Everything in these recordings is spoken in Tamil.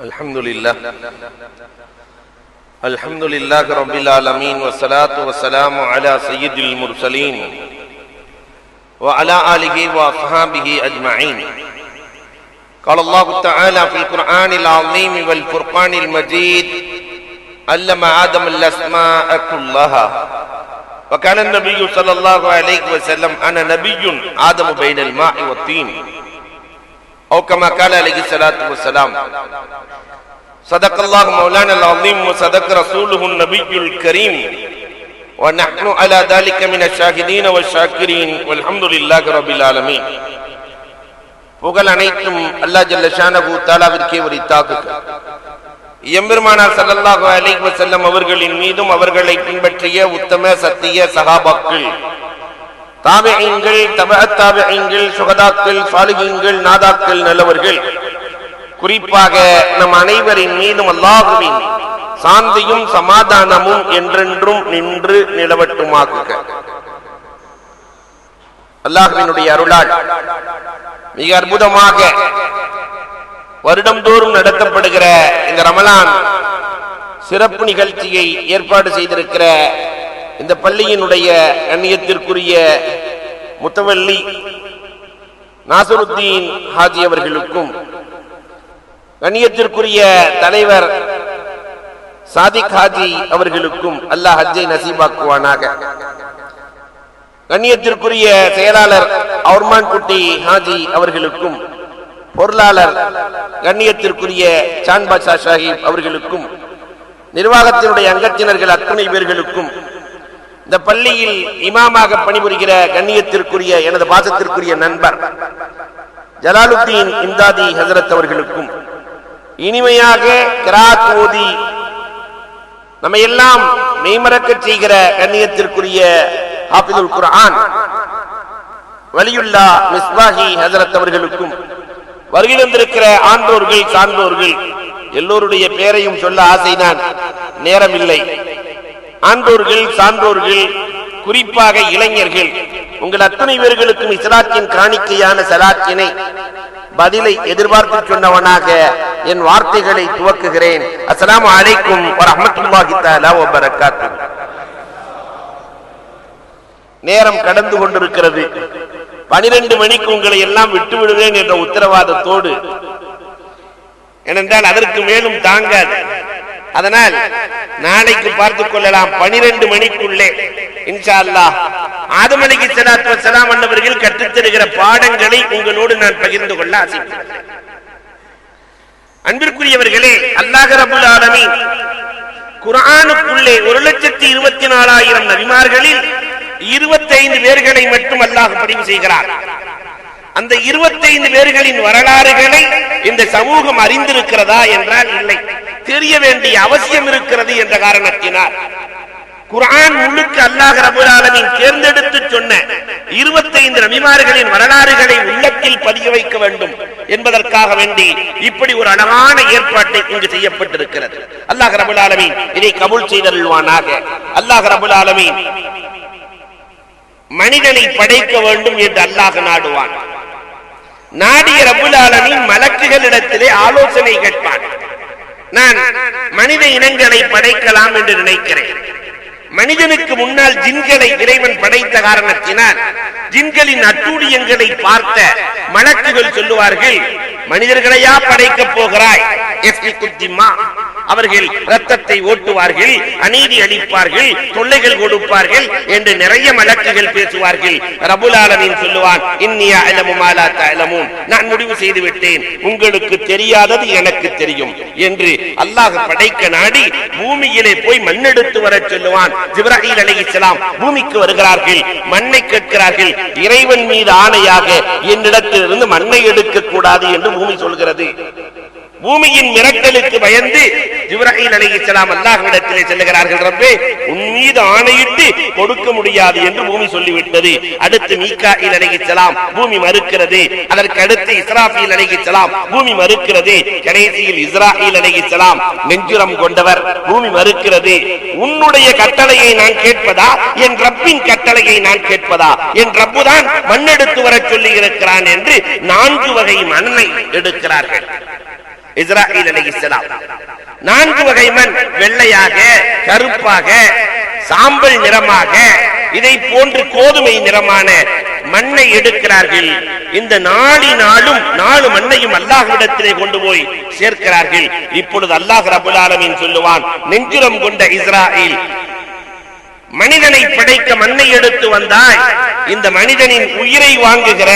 الحمد لله الحمد لله رب العالمين والصلاة والسلام على سيد المرسلين وعلى آله وأصحابه أجمعين قال الله تعالى في القرآن العظيم والفرقان المجيد علم آدم الأسماء كلها وكان النبي صلى الله عليه وسلم أنا نبي آدم بين الماء والطين أو كما قال عليه الصلاة والسلام صدق الله مولانا العظيم وصدق رسوله النبي الكريم ونحن على ذلك من الشاهدين والشاكرين والحمد لله رب العالمين புகழ் அனைத்தும் அல்லா ஜல்ல ஷானபு தாலாவிற்கே உரித்தாக்குக எம்பெருமானார் ஸல்லல்லாஹு அலைஹி வஸல்லம் அவர்களின் மீதும் அவர்களை பின்பற்றிய உத்தம சத்திய சகாபாக்கள் தாபியங்கள் தபஅ சுகதாக்கள் சாலிகங்கள் நாதாக்கள் நல்லவர்கள். குறிப்பாக நம் அனைவரின் மீதும் அல்லாஹுவின் சாந்தியும் சமாதானமும் என்றென்றும் நின்று நிலவட்டுமாக்குக அல்லாஹுவினுடைய அருளால் மிக அற்புதமாக வருடம்தோறும் நடத்தப்படுகிற இந்த ரமலான் சிறப்பு நிகழ்ச்சியை ஏற்பாடு செய்திருக்கிற இந்த பள்ளியினுடைய கண்ணியத்திற்குரிய முத்தவல்லி நாசருத்தீன் ஹாஜி அவர்களுக்கும் கண்ணியத்திற்குரிய தலைவர் சாதிக் ஹாஜி அவர்களுக்கும் அல்லாஹ் ஹஜ்ஜை நசீபாக்குவானாக. கண்ணியத்திற்குரிய செயலாளர் அவுர்மான் குட்டி ஹாஜி அவர்களுக்கும் பொருளாளர் கண்ணியத்திற்குரிய சான் பாஷா சாஹிப் அவர்களுக்கும் நிர்வாகத்தினுடைய அங்கத்தினர்கள் அத்துணை பேர்களுக்கும் இந்த பள்ளியில் இமாமாக பணிபுரிகிற கண்ணியத்திற்குரிய எனது பாசத்திற்குரிய நண்பர் ஜலாலுத்தீன் இம்தாதி ஹசரத் அவர்களுக்கும் இனிமையாக கிராத் ஓதி நம்ம எல்லாம் மெய்மறக்கச் செய்கிற கண்ணியத்திற்குரிய ஹாபிதுல் குர்ஆன் வலியுல்லா மிஸ்பாஹி ஹசரத் அவர்களுக்கும் வருகை வந்திருக்கிற ஆன்றோர்கள் சான்றோர்கள் எல்லோருடைய பெயரையும் சொல்ல ஆசை நான் நேரமில்லை. ஆன்றோர்கள் சான்றோர்கள் குறிப்பாக இளைஞர்கள் உங்கள் அத்தனை பேர்களுக்கும் இஸ்லாத்தின் காணிக்கையான சலாத்தினை பதிலை எதிர்பார்த்து சொன்னவனாக என் வார்த்தைகளை துவக்குகிறேன். அஸ்லாம் அலைக்கும் வரஹ்மத்துல்லாஹி தஆலா நேரம் கடந்து கொண்டிருக்கிறது. பனிரெண்டு மணிக்கு உங்களை எல்லாம் விட்டு விடுவேன் என்ற உத்தரவாதத்தோடு ஏனென்றால் அதற்கு மேலும் தாங்காது. அதனால் நாளைக்கு பார்த்துக் கொள்ளலாம். பனிரெண்டு மணிக்குள்ளே இன்ஷா அல்லாஹ் ஆதம் அலைஹி ஸலாத்து வஸலாம் பாடங்களை உங்களோடு நான் பகிர்ந்து கொள்ள ஆசைப்படுகிறேன். அன்பிற்குரியவர்களே அல்லாஹ் ரபுல் ஆலமி குரானுக்குள்ளே ஒரு லட்சத்தி இருபத்தி நாலாயிரம் நபிமார்களில் இருபத்தைந்து பேர்களை மட்டும் அல்லாஹ் பதிவு செய்கிறார். அந்த இருபத்தைந்து பேர்களின் வரலாறுகளை இந்த சமூகம் அறிந்திருக்கிறதா என்றால் இல்லை. தெரிய வேண்டிய அவசியம் இருக்கிறது என்ற காரணத்தினால் குரான் முழுக்க அல்லாஹ் ரபுல் ஆலமீன் தேர்ந்தெடுத்து சொன்ன இருபத்தைந்து நபிமார்களின் வரலாறுகளை உள்ளத்தில் பதிய வைக்க வேண்டும் என்பதற்காக வேண்டி இப்படி ஒரு அழகான ஏற்பாட்டை இங்கு செய்யப்பட்டிருக்கிறது. அல்லாஹ் ரபுல் இதை கபூல் செய்தருள்வானாக. அல்லாஹ் ரபுல் ஆலமீன் மனிதனை படைக்க வேண்டும் என்று அல்லாஹ் நாடுவான். நாடிய ரபுல் ஆலமீன் மலக்குகளிடத்திலே ஆலோசனை கேட்பான். நான் மனித இனங்களை படைக்கலாம் என்று நினைக்கிறேன். மனிதனுக்கு முன்னால் ஜின்களை இறைவன் படைத்த காரணத்தினால் ஜின்களின் அட்டூழியங்களை பார்த்த மலக்குகள் சொல்லுவார்கள் மனிதர்களையா படைக்கப் போகிறாய்? எஸ்பி குத்திம்மா அவர்கள் ரத்தத்தை ஓட்டுவார்கள் அநீதி அளிப்பார்கள் தொல்லைகள் கொடுப்பார்கள் என்று நிறைய மலக்குகள் பேசுவார்கள். ரபுலாலமின் சொல்லுவான் இன்னியா அலமுமாலா தலமும் நான் முடிவு செய்து விட்டேன். உங்களுக்கு தெரியாதது எனக்கு தெரியும் என்று அல்லாஹ் படைக்க நாடி பூமியிலே போய் மண்ணெடுத்து வர சொல்லுவான். ஜிப்ராஹில் இஸ்லாம் பூமிக்கு வருகிறார்கள் மண்ணை கேட்கிறார்கள் இறைவன் மீது ஆணையாக என்னிடத்திலிருந்து மண்ணை எடுக்க கூடாது என்று பூமி சொல்கிறது. பூமியின் மிரட்டலுக்கு பயந்து ஜிப்ராஹிம் அலி இஸ்லாம் அல்லாஹ்விடத்திலே செல்லுகிறார்கள் ரப்பே உன் மீது ஆணையிட்டு கொடுக்க முடியாது என்று பூமி சொல்லிவிட்டது. அடுத்து மீகாயில் அலைஹிஸ்ஸலாம் பூமி மறுக்கிறது. அதற்கு அடுத்து இஸ்ராஃபீல் அலைஹிஸ்ஸலாம் பூமி மறுக்கிறது. கடைசியில் இஸ்ராயில் அலைஹிஸ்ஸலாம் நெஞ்சுரம் கொண்டவர் பூமி மறுக்கிறது. உன்னுடைய கட்டளையை நான் கேட்பதா? என் ரப்பின் கட்டளையை நான் கேட்பதா? என் ரப்புதான் மண்ணெடுத்து வரச் சொல்லி இருக்கிறான் என்று நான்கு வகை மண்ணை எடுக்கிறார்கள். இஸ்ராஹில் அலி இஸ்லாம் நான்கு வகை மண். வெள்ளையாக கருப்பாக சாம்பல் நிறமாக இதை போன்று கோதுமை நிறமான மண்ணை எடுக்கிறார்கள். இந்த நாடி நாளும் நாலு மண்ணையும் அல்லாஹ்விடத்திலே கொண்டு போய் சேர்க்கிறார்கள். இப்பொழுது அல்லாஹ் ரபுல் ஆலமின் சொல்லுவான் நெஞ்சுரம் கொண்ட இஸ்ராயில் மனிதனை படைக்க மண்ணை எடுத்து வந்தாய். இந்த மனிதனின் உயிரை வாங்குகிற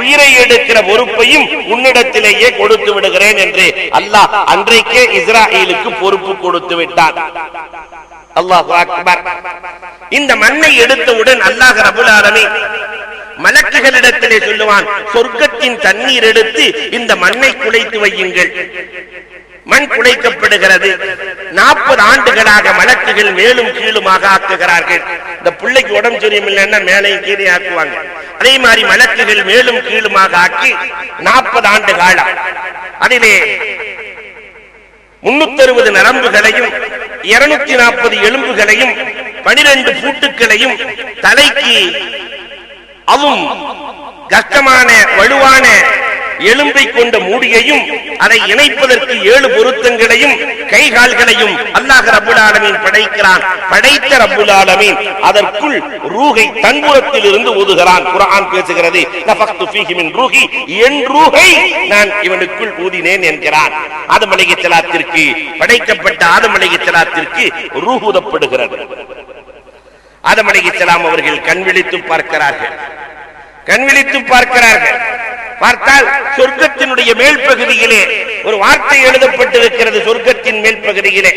உயிரை எடுக்கிற பொறுப்பையும் உன்னிடத்திலேயே கொடுத்து விடுகிறேன் என்று அல்லாஹ் அன்றைக்கே இஸ்ராயலுக்கு பொறுப்பு கொடுத்து விட்டான். அல்லாஹ் அக்பர். இந்த மண்ணை எடுத்தவுடன் அல்லாஹ் ரபுல் ஆலமி மலக்குகளிடத்திலே சொல்லுவான் சொர்க்கத்தின் தண்ணீர் எடுத்து இந்த மண்ணை குலைத்து வையுங்கள். மண் குலைக்கப்படுகிறது. நாற்பது ஆண்டுகளாக வழக்குகள் மேலும் கீழுமாக ஆக்குகிறார்கள். இந்த பிள்ளைக்கு உடம்பு சரியில்லைன்னா மேலையும் கீழே ஆக்குவாங்க. அதே மாதிரி வழக்குகள் மேலும் கீழுமாக ஆக்கி நாற்பது ஆண்டு காலம். அதிலே முன்னூத்தி அறுபது நரம்புகளையும் இருநூத்தி நாற்பது எலும்புகளையும் பனிரெண்டு பூட்டுக்களையும் தலைக்கு அவும் கஷ்டமான வலுவான எலும்பை கொண்ட மூடியையும் அதை இணைப்பதற்கு ஏழு பொருத்தங்களையும் கை கால்களையும் அல்லாஹ் ரப்புல் ஆலமீன் படைக்கிறான். படைத்த ரப்புல் ஆலமீன் அதற்குள் ரூகை தன்புறத்தில் இருந்து ஊதுகிறான். குரான் பேசுகிறது நஃபக்து ஃபீஹி ரூஹி என் ரூகை நான் இவனுக்குள் ஊதினேன் என்கிறான். ஆதம் சலாத்திற்கு படைக்கப்பட்ட ஆதம் அலைஹிஸ்ஸலாத்திற்கு ரூஹ் ஊதப்படுகிறது. ஆதம் அலைஹிஸ்ஸலாம் அவர்கள் கண் விழித்து பார்க்கிறார்கள். கண் விழித்து பார்க்கிறார்கள். பார்த்தால் சொர்க்கத்தினுடைய மேல் பகுதியிலே ஒரு வார்த்தை எழுதப்பட்டிருக்கிறது சொர்க்கத்தின் மேல் பகுதியிலே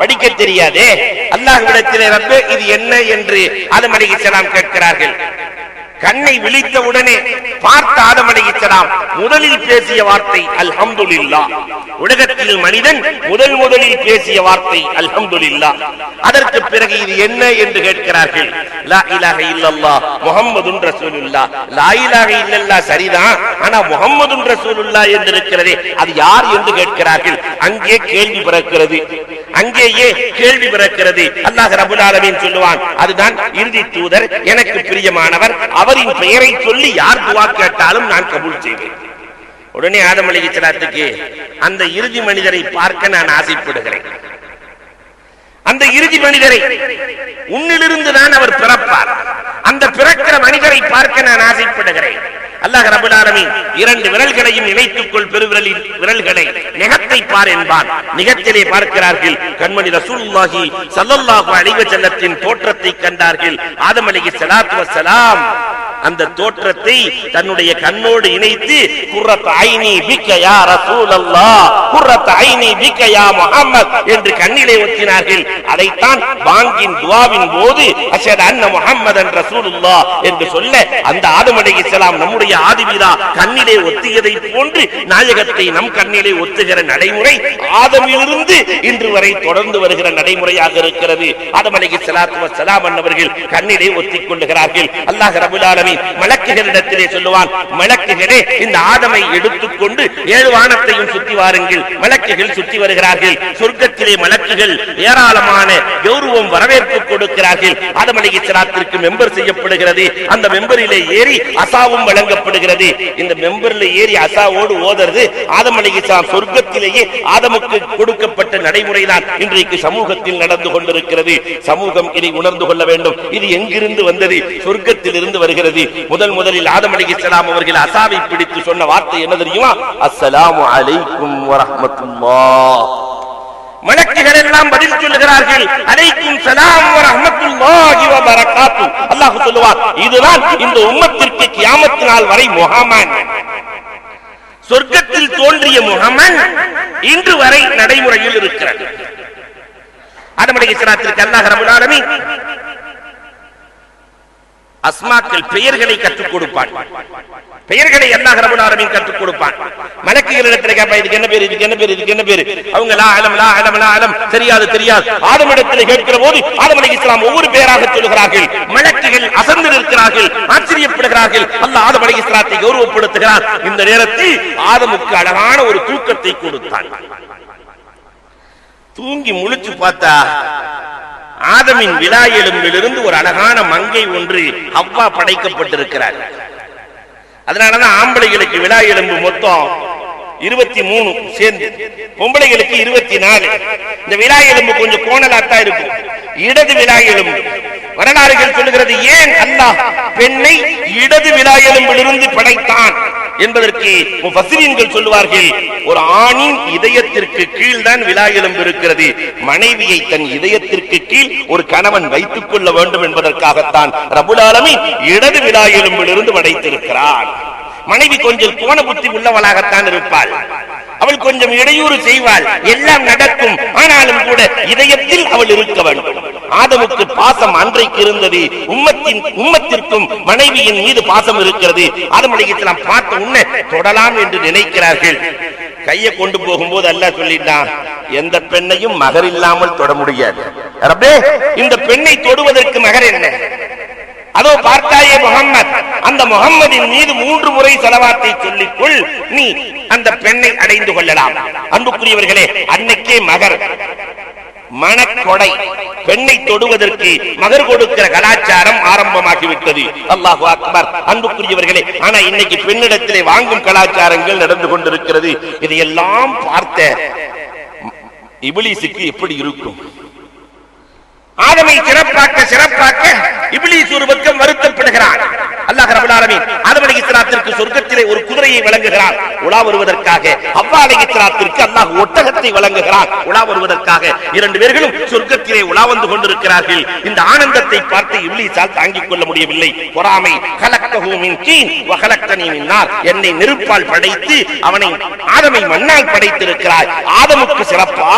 படிக்க தெரியாதே. அல்லாஹ்விடத்திலே ரப்பே இது என்ன என்று ஆதம் அலைஹிஸ்ஸலாம் கேட்கிறார்கள். கண்ணை விழித்த உடனே பார்த்த ஆதம் அலைஹிஸ்ஸலாம் முதலில் பேசிய வார்த்தை அல்ஹம்துலில்லாஹ் உலகத்தில் மனிதன் முதல் முதலில் பேசிய வார்த்தை அல்ஹம்துலில்லாஹ் அதற்கு பிறகு இது என்ன என்று கேட்கிறார்கள்? லா இலாஹ இல்லல்லா முஹம்மதுன் ரசூலுல்லாஹ் லா இலாஹ இல்லல்லாஹ் சரிதான் ஆனா முஹம்மதுன் ரசூலுல்லா என்று இருக்கிறதே அது யார் என்று கேட்கிறார்கள்? அங்கே கேள்வி பிறக்கிறது. அங்கேயே கேள்வி பிறக்கிறது. அல்லாஹ் ரபுல் ஆலமீன் சொல்லுவான் அதுதான் இறுதி தூதர் எனக்கு பிரியமானவர் அவர் அவரின் பெயரை சொல்லி யார் துவா கேட்டாலும் நான் கபூல் செய்வேன். உடனே ஆதம் அலிகிச்சலாத்துக்கு அந்த இறுதி மனிதரை பார்க்க நான் ஆசைப்படுகிறேன். அந்த இறுதி மனிதரை உன்னிலிருந்து தான் அவர் பிறப்பார். அந்த பிறக்கிற மனிதரை பார்க்க நான் ஆசைப்படுகிறேன். அல்லாஹ் ரபுல் ஆலமீன் இரண்டு விரல்களையும் இணைத்துக் கொள் பெருவிரலின் விரல்களை நிகத்தை பார் என்பான். நிகத்திலே பார்க்கிறார்கள் கண்மணி ரசூலுல்லாஹி ஸல்லல்லாஹு அலைஹி வஸல்லத்தின் தோற்றத்தை கண்டார்கள். ஆதம் அலைஹி ஸலாத்து வஸலாம் அந்த தோற்றத்தை தன்னுடைய கண்ணோடு இணைத்து குர்ரத் ஐனி பிக்க யா ரசூலல்லாஹ் குர்ரத் ஐனி பிக்க யா முஹம்மத் என்று கண்ணிலே ஒத்தினார்கள் அதைத்தான் பாங்கின் துவாவின் போது அஷஹது அன்ன முஹம்மதன் ரசூலுல்லாஹ் என்று சொல்ல அந்த ஆதம் அலைஹிஸ்ஸலாம் நம்முடைய ஆதிபிதா கண்ணிலே ஒத்தியதை போன்று நாயகத்தை நம் கண்ணிலே ஒத்துகிற நடைமுறை ஆதமிலிருந்து இன்று வரை தொடர்ந்து வருகிற நடைமுறையாக இருக்கிறது. ஆதமலைக்கு அலைஹிஸ்ஸலாத்து வஸ்ஸலாம் அன்னவர்கள் கண்ணிலே ஒத்திக் கொள்ளுகிறார்கள் அல்லாஹ் ரபுலாலமி மலக்குகளிடத்திலே சொல்லுவான் மலக்குகளே இந்த ஆதமை எடுத்துக்கொண்டு ஏழு வானத்தையும் சுத்தி வாருங்கள். மலக்குகள் சுத்தி வருகிறார்கள். சொர்க்கத்திலே மலக்குகள் ஏராளமான கௌரவம் வரவேற்பு கொடுக்கிறார்கள். ஆதமலைக்கு செலாத்திற்கு மெம்பர் செய்யப்படுகிறது. அந்த மெம்பரிலே ஏறி அசாவும் வழங்க வழங்கப்படுகிறது இந்த மெம்பர்ல ஏறி அசாவோடு ஓதறது ஆதம் அலிகிசாம் சொர்க்கத்திலேயே ஆதமுக்கு கொடுக்கப்பட்ட நடைமுறைதான் இன்றைக்கு சமூகத்தில் நடந்து கொண்டிருக்கிறது. சமூகம் இதை உணர்ந்து கொள்ள வேண்டும். இது எங்கிருந்து வந்தது? சொர்க்கத்தில் இருந்து வருகிறது. முதல் முதலில் ஆதம் அலிகிசலாம் அவர்கள் அசாவை பிடித்து சொன்ன வார்த்தை என்ன தெரியுமா? அஸ்ஸலாமு அலைக்கும் வரஹ்மத்துல்லாஹ். மலக்குகள் எல்லாம் பதில் சொல்லுகிறார்கள். அலைக்கும் சலாம் வ வ பரக்காத்து அல்லாஹ் சொல்லுவார் இதுதான் இந்த உம்மத்திற்கு கியாமத்து நாள் வரை முஹம்மன் சொர்க்கத்தில் தோன்றிய முகமன் இன்று வரை நடைமுறையில் இருக்கிறது ஆதம் அலைஹிஸ்ஸலாத்திற்கு அல்லாஹ் ரப்பல் அஸ்மாக்கள் பெயர்களை கற்றுக் கொடுப்பான். பெயர்களை அல்லாஹ் ரபுல் ஆலமீன் கற்றுக் கொடுப்பான். மலக்குகள் இடத்துல கேட்பான் இதுக்கு என்ன பேர் இதுக்கு என்ன பேர் இதுக்கு என்ன பேர்? அவங்க லா அலம் லா அலம் லா அலம் தெரியாது தெரியாது. ஆதம் இடத்துல கேட்கிற போது ஆதம் அலைஹிஸ்ஸலாம் ஒவ்வொரு பேராக சொல்லுகிறார்கள். மலக்குகள் அசந்து நிற்கிறார்கள் ஆச்சரியப்படுகிறார்கள். அல்ல ஆதம் அலைஹிஸ்ஸலாத்தை கௌரவப்படுத்துகிறார் இந்த நேரத்தில் ஆதமுக்கு அழகான ஒரு தூக்கத்தை கொடுத்தான். தூங்கி முழிச்சு பார்த்தா ஆதமின் விழா எலும்பிலிருந்து ஒரு அழகான மங்கை ஒன்று அவ்வா படைக்கப்பட்டிருக்கிறார். அதனாலதான் ஆம்பளைகளுக்கு விழா எலும்பு மொத்தம் இருபத்தி மூணு சேர்ந்து. பொம்பளைகளுக்கு இருபத்தி நாலு. இந்த விழா எலும்பு கொஞ்சம் கோணலாத்தான் இருக்கும். இடது விழா எலும்பு. வரலாறுகள் சொல்லுகிறது ஏன் அல்லாஹ் பெண்ணை இடது விழா எலும்பிலிருந்து படைத்தான்? என்பதற்கு முஃபஸ்ஸிரீன்கள் சொல்லுவார்கள் ஒரு ஆணின் இதயத்திற்கு கீழ் தான் விழா எலும்பு இருக்கிறது. மனைவியை தன் இதயத்திற்கு கீழ் ஒரு கணவன் வைத்துக் கொள்ள வேண்டும் என்பதற்காகத்தான் ரபுலாலமி இடது விழா எலும்பிலிருந்து படைத்திருக்கிறான் மனைவி கொஞ்சம் கோண புத்தி உள்ளவளாகத்தான் இருப்பாள். அவள் கொஞ்சம் இடையூறு செய்வாள். எல்லாம் நடக்கும். ஆனாலும் கூட இதயத்தில் அவள் இருக்க வேண்டும். ஆதமுக்கு பாசம் அன்றைக்கு இருந்தது. உம்மத்தின் உம்மத்திற்கும் மனைவியின் மீது பாசம் இருக்கிறது. ஆதம் அலைஹிஸ்ஸலாம் பார்த்த உன்னை தொடலாம் என்று நினைக்கிறார்கள். கையை கொண்டு போகும்போது அல்ல சொல்லிட்டான் எந்த பெண்ணையும் மகர் இல்லாமல் தொட முடியாது. இந்த பெண்ணை தொடுவதற்கு மகர் என்ன? அதோ பார்த்தாயே முகம்மத் அந்த முகம்மதின் மீது மூன்று முறை செலவாத்தை சொல்லிக்கொள் நீ அந்த பெண்ணை அடைந்து கொள்ளலாம் அன்புக்குரியவர்களே அன்னைக்கே மகர் மனக்கொடை பெண்ணை தொடுவதற்கு மகர் கொடுக்கிற கலாச்சாரம் ஆரம்பமாகிவிட்டது அல்லாஹு அக்பர் அன்புக்குரியவர்களே ஆனா இன்னைக்கு பெண்ணிடத்திலே வாங்கும் கலாச்சாரங்கள் நடந்து கொண்டிருக்கிறது இதையெல்லாம் பார்த்த இபிலிசுக்கு எப்படி இருக்கும் ஆதமை சிறப்பாக்க சிறப்பாக்க இப்லீஸ் ஒரு பக்கம் வருத்தப்படுகிறான் அல்லாஹ் ரபுல் ஆலமீன் ஆதம் அலைஹிஸ்ஸலாத்திற்கு சொர்க்கத்திலே ஒரு குதிரையை வழங்குகிறார். உலா வருவதற்காக அவ்வா அலைஹிஸ்ஸலாத்திற்கு அல்லாஹ் ஒட்டகத்தை வழங்குகிறார். உலா வருவதற்காக இரண்டு பேர்களும் சொர்க்கத்திலே உலா வந்து கொண்டிருக்கிறார்கள். இந்த ஆனந்தத்தை பார்த்து இபிலிஸால் தாங்கிக் கொள்ள முடியவில்லை. பொறாமை. கலக்கஹு மின் தீன் வ கலக்தனி மின் நார். என்னை நெருப்பால் படைத்து அவனை ஆதமை மண்ணால் படைத்திருக்கிறாய். ஆதமுக்கு சிறப்பா?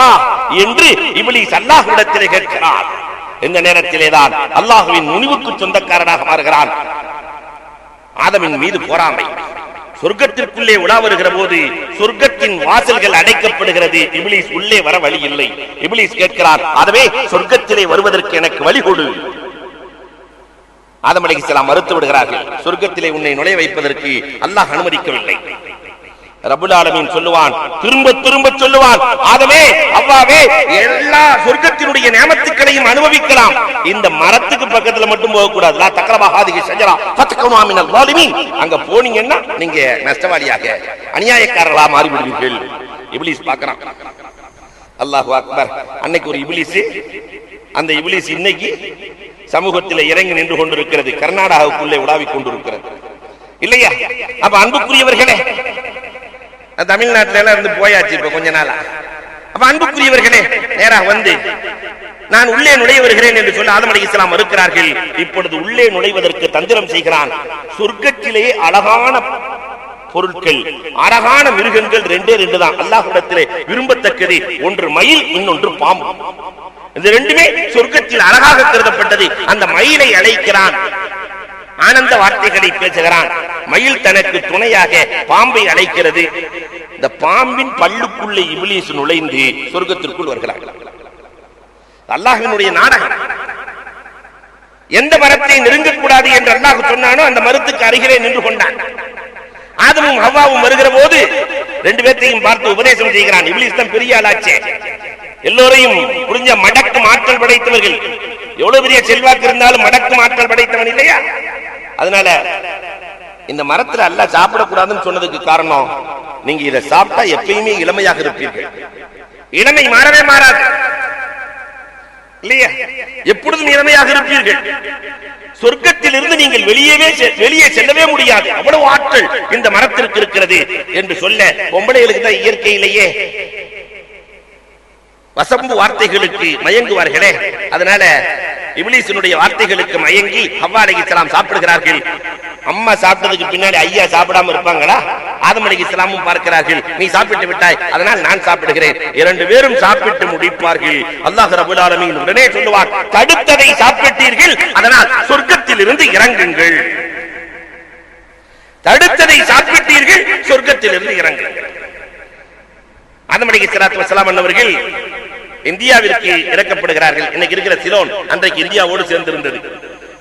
என்று இப்லீஸ் அல்லாஹ்விடத்திலே கேட்கிறார். இந்த நேரத்திலேதான் அல்லாஹுவின் முனிவுக்கு சொந்தக்காரனாக மாறுகிறான். ஆதமின் மீது போராமை சொர்க்கத்திற்குள்ளே உலா வருகிற போது சொர்க்கத்தின் வாசல்கள் அடைக்கப்படுகிறது. இபிலிஸ் உள்ளே வர வழி இல்லை இபிலிஸ் கேட்கிறார் அதுவே சொர்க்கத்திலே வருவதற்கு எனக்கு வழி கொடு. ஆதம் சில மறுத்து விடுகிறார்கள் சொர்க்கத்திலே உன்னை நுழைய வைப்பதற்கு அல்லாஹ் அனுமதிக்கவில்லை. ரபுல் சொல்லுவான். திரும்ப திரும்ப சொல்லுவான். ஆகவே அவ்வாவே எல்லா சொர்க்கத்தினுடைய நியமத்துக்களையும் அனுபவிக்கலாம். இந்த மரத்துக்கு பக்கத்துல மட்டும் போக கூடாது லா தக்ரபா ஹாதிஹி ஷஜரா ஃபத்கமா அங்க போனீங்கன்னா நீங்க நஷ்டவாளியாக அநியாயக்காரர்களா மாறி விடுவீர்கள் இப்லீஸ் பார்க்கறான். அல்லாஹு அக்பர். அன்னைக்கு ஒரு இப்லீஸ் அந்த இப்லீஸ் இன்னைக்கு சமூகத்தில் இறங்கி நின்று கொண்டிருக்கிறது. கர்நாடகாவுக்குள்ளே உலாவிக் கொண்டிருக்கிறது. இல்லையா? அப்ப அன்புக்குரியவர்களே தமிழ்நாட்டில எல்லாம் இருந்து போயாச்சு இப்ப கொஞ்ச நாளா. அப்ப அன்புக்குரியவர்களே நேரா வந்து நான் உள்ளே நுழைய வருகிறேன் என்று சொல்ல ஆதம் அலி இஸ்லாம் மறுக்கிறார்கள். இப்பொழுது உள்ளே நுழைவதற்கு தந்திரம் செய்கிறான். சொர்க்கத்திலேயே அழகான பொருட்கள் அழகான மிருகங்கள் ரெண்டே ரெண்டு தான். அல்லாஹ்விடத்திலே விரும்பத்தக்கது ஒன்று மயில் இன்னொன்று பாம்பு. இந்த ரெண்டுமே சொர்க்கத்தில் அழகாக கருதப்பட்டது. அந்த மயிலை அழைக்கிறான். ஆனந்த வார்த்தைகளை பேசுகிறான். மயில் தனக்கு துணையாக பாம்பை அழைக்கிறது இந்த பாம்பின் பல்லுக்குள்ளே இபிலிஸ் நுழைந்து சொர்க்கத்திற்குள் வருகிறார்கள் அல்லாஹினுடைய நாடகம். எந்த மரத்தை நெருங்கக்கூடாது என்று அல்லாஹ் சொன்னானோ அந்த மரத்துக்கு அருகிலே நின்று கொண்டான். ஆதமும் ஹவ்வாவும் வருகிற போது ரெண்டு பேர்த்தையும் பார்த்து உபதேசம் செய்கிறான். இபிலிஸ் தான் பெரிய ஆளாச்சே. எல்லோரையும் புரிஞ்ச மடக்கும் ஆற்றல் படைத்தவர்கள். எவ்வளவு பெரிய செல்வாக்கு இருந்தாலும் மடக்கும் ஆற்றல் படைத்தவன் இல்லையா? அதனால இந்த மரத்துல அல்ல சாப்பிடக்கூடாதுன்னு சொன்னதுக்கு காரணம் நீங்க இதை சாப்பிட்டா எப்பயுமே இளமையாக இருப்பீர்கள். இளமை மாறவே மாறாது. இல்லையா? எப்பொழுதும் இளமையாக இருப்பீர்கள். சொர்க்கத்தில் இருந்து நீங்கள் வெளியவே செ- வெளியே செல்லவே முடியாது. அவ்வளவு ஆற்றல் இந்த மரத்திற்கு இருக்கிறது என்று சொல்ல பொம்பளைகளுக்கு தான் இயற்கையிலேயே வசம்பு வார்த்தைகளுக்கு மயங்குவார்களே. அதனால இபிலிசனுடைய வார்த்தைகளுக்கு மயங்கி ஹவ்வா இஸ்லாம் சாப்பிடுகிறார்கள். அம்மா சாப்பிட்டதுக்கு பின்னாடி ஐயா சாப்பிடாம இருப்பாங்களா? ஆதம் இஸ்லாமும் பார்க்கிறார்கள் நீ சாப்பிட்டு விட்டாய் அதனால் நான் சாப்பிடுகிறேன். இரண்டு பேரும் சாப்பிட்டு முடிப்பார்கள். அல்லாஹ் ரபுல் ஆலமீன் உடனே சொல்லுவார் தடுத்ததை சாப்பிட்டீர்கள் அதனால் சொர்க்கத்தில் இருந்து இறங்குங்கள். தடுத்ததை சாப்பிட்டீர்கள் சொர்க்கத்தில் இருந்து இறங்குங்கள். ஆதம் இஸ்லாத்து வசலாம் அண்ணவர்கள் இந்தியாவிற்கு இறக்கப்படுகிறார்கள். இன்னைக்கு இருக்கிற சிலோன் அன்றைக்கு இந்தியாவோடு சேர்ந்திருந்தது.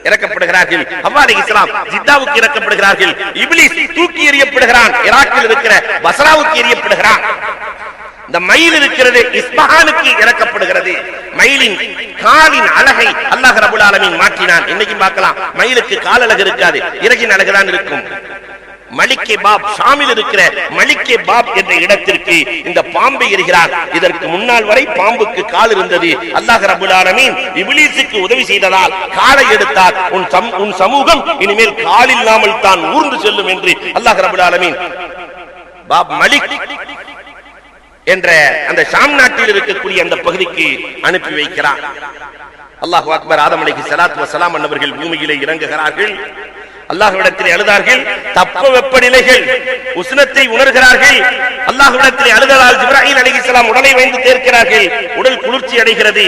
இறக்கப்படுகிறார்கள். அவ்வாறு இஸ்லாம் ஜித்தாவுக்கு இறக்கப்படுகிறார்கள். இப்லீஸ் தூக்கி எறியப்படுகிறான். ஈராக்கில் இருக்கிற பசராவுக்கு எறியப்படுகிறான். இந்த மயில் இருக்கிறது இஸ்பஹானுக்கு இறக்கப்படுகிறது. மயிலின் காலின் அழகை அல்லாஹ் ரபுல் ஆலமின் மாற்றினான். இன்னைக்கும் பார்க்கலாம். மயிலுக்கு கால் அழகு இருக்காது. இறகின் அழகுதான் இருக்கும். மலிக்கே பாப் ஷாமில் இருக்கிற மலிக்கே பாப் என்ற இடத்திற்கு இந்த பாம்பு எரிகிறார். இதற்கு முன்னால் வரை பாம்புக்கு கால் இருந்தது. அல்லாஹ் ரபுல் ஆலமீன் இபிலிசுக்கு உதவி செய்ததால் காலை எடுத்தார். உன் சம்- உன் சமூகம் இனிமேல் கால் இல்லாமல் தான் ஊர்ந்து செல்லும் என்று அல்லாஹ் ரபுல் ஆலமீன் பாப் மலிக் என்ற அந்த ஷாம் நாட்டில் இருக்கக்கூடிய அந்த பகுதிக்கு அனுப்பி வைக்கிறார். அல்லாஹ் அக்பர். ஆதம் அலைஹி ஸலாத்து வஸலாம் அன்னவர்கள் பூமியிலே இறங்குகிறார்கள். அல்லாஹ்விடத்தில் எழுதார்கள் தப்ப வெப்பநிலைகள் உஷ்ணத்தை உணர்கிறார்கள். அல்லாஹ்விடத்தில் அழுதலால் ஜிப்ராஹிம் அலி இஸ்லாம் உடலை வைந்து தேர்க்கிறார்கள். உடல் குளிர்ச்சி அடைகிறது.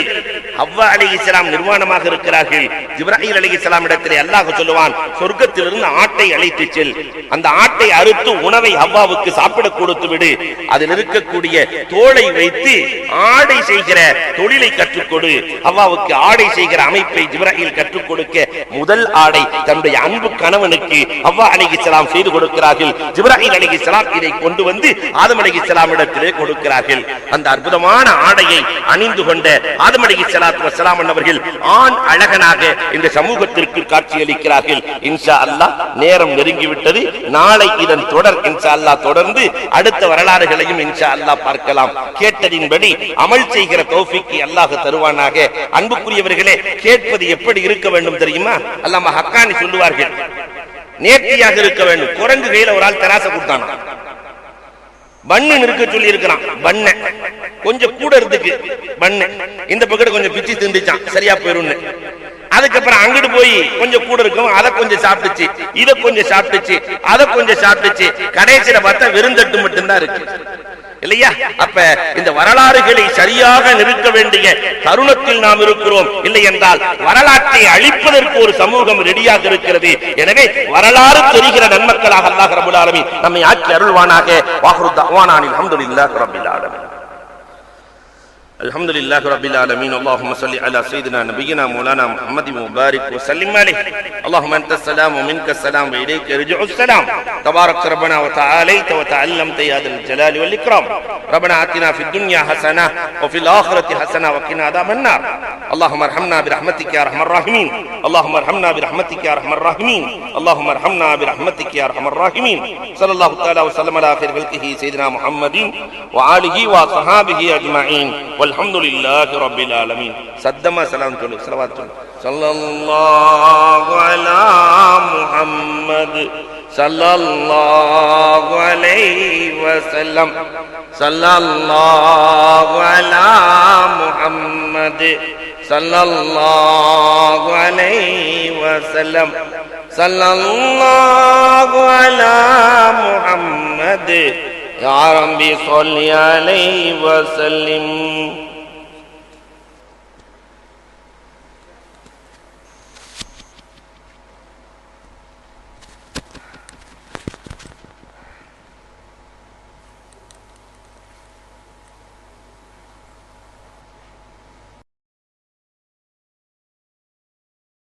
அவ்வா அலி இஸ்லாம் நிர்வாணமாக இருக்கிறார்கள். ஜிப்ராஹிம் அலி இஸ்லாம் இடத்திலே அல்லாஹ் சொல்லுவான் சொர்க்கத்திலிருந்து ஆட்டை அழைத்து செல். அந்த ஆட்டை அறுத்து உணவை அவ்வாவுக்கு சாப்பிட கொடுத்து விடு. அதில் இருக்கக்கூடிய தோலை வைத்து ஆடை செய்கிற தொழிலை கற்றுக் கொடு. ஹவ்வாவுக்கு ஆடை செய்கிற அமைப்பை ஜிப்ராஹில் கற்றுக் கொடுக்க முதல் ஆடை தன்னுடைய அன்பு கணவனுக்கு அவ்வா அலி இஸ்லாம் செய்து கொடுக்கிறார்கள். ஜிப்ராஹிம் அலி இஸ்லாம் இதை கொண்டு வந்து ஆதம் அலி அலிசலாமிடத்திலே கொடுக்கிறார்கள். அந்த அற்புதமான ஆடையை அணிந்து கொண்ட ஆதம் அலி சலாத்து வசலாம் அவர்கள் ஆண் அழகனாக இந்த சமூகத்திற்கு காட்சியளிக்கிறார்கள். இன்ஷா அல்லாஹ் நேரம் நெருங்கிவிட்டது. நாளை இதன் தொடர் இன்ஷா அல்லாஹ் தொடர்ந்து அடுத்த வரலாறுகளையும் இன்ஷா அல்லாஹ் பார்க்கலாம். கேட்டதின்படி அமல் செய்கிற தோஃபிக்கு அல்லாஹ் தருவானாக. அன்புக்குரியவர்களே கேட்பது எப்படி இருக்க வேண்டும் தெரியுமா? அல்லாம ஹக்கானி சொல்லுவார்கள். நேர்த்தியாக இருக்க வேண்டும். குரங்கு கையில ஒரு ஆள் தராச கொடுத்தானா? பண்ணு நிற்க சொல்லி இருக்கிறான் பண்ண கொஞ்சம் கூட இருந்துக்கு பண்ணு இந்த பக்கத்து கொஞ்சம் பிச்சு திண்டுச்சான் சரியா போயிரும்னு. அதுக்கப்புறம் அங்கிட்டு போய் கொஞ்சம் கூட இருக்கும் அதை கொஞ்சம் சாப்பிட்டுச்சு இதை கொஞ்சம் சாப்பிட்டுச்சு அதை கொஞ்சம் சாப்பிட்டுச்சு. கடைசியில பார்த்தா வெறுந்தட்டு மட்டும்தான் இருக்கு. இல்லையா? அப்ப இந்த வரலாறுகளை சரியாக நிறுத்த வேண்டிய தருணத்தில் நாம் இருக்கிறோம். இல்லை என்றால் வரலாற்றை அழிப்பதற்கு ஒரு சமூகம் ரெடியாக இருக்கிறது. எனவே வரலாறு தெரிகிற நன்மக்களாக அல்லாஹ் ரபுல் ஆலமி நம்மை ஆக்கி அருள்வானாக. வாஹ்ரு தஅவானானில் அல்ஹம்துலில்லாஹி ரப்பில் الحمد لله رب العالمين اللهم صل على سيدنا نبينا مولانا محمد وبارك وسلم عليه اللهم انت السلام ومنك السلام واليك يرجع السلام تبارك ربنا وتعاليت وتعلمت يا ذا الجلال والاكرام ربنا اتنا في الدنيا حسنه وفي الاخره حسنه وقنا عذاب النار اللهم ارحمنا برحمتك يا ارحم الراحمين اللهم ارحمنا برحمتك يا ارحم الراحمين اللهم ارحمنا برحمتك يا ارحم الراحمين صلى الله تعالى وسلم على خير خلقه سيدنا محمد وآله وصحابه اجمعين الحمد لله رب العالمين سدما سلام تقول صلوات تقول صلى الله على محمد. صلى الله عليه وسلم. صلى الله على محمد. صلى الله عليه وسلم. صلى الله على محمد. يا ربي صل عليه وسلم.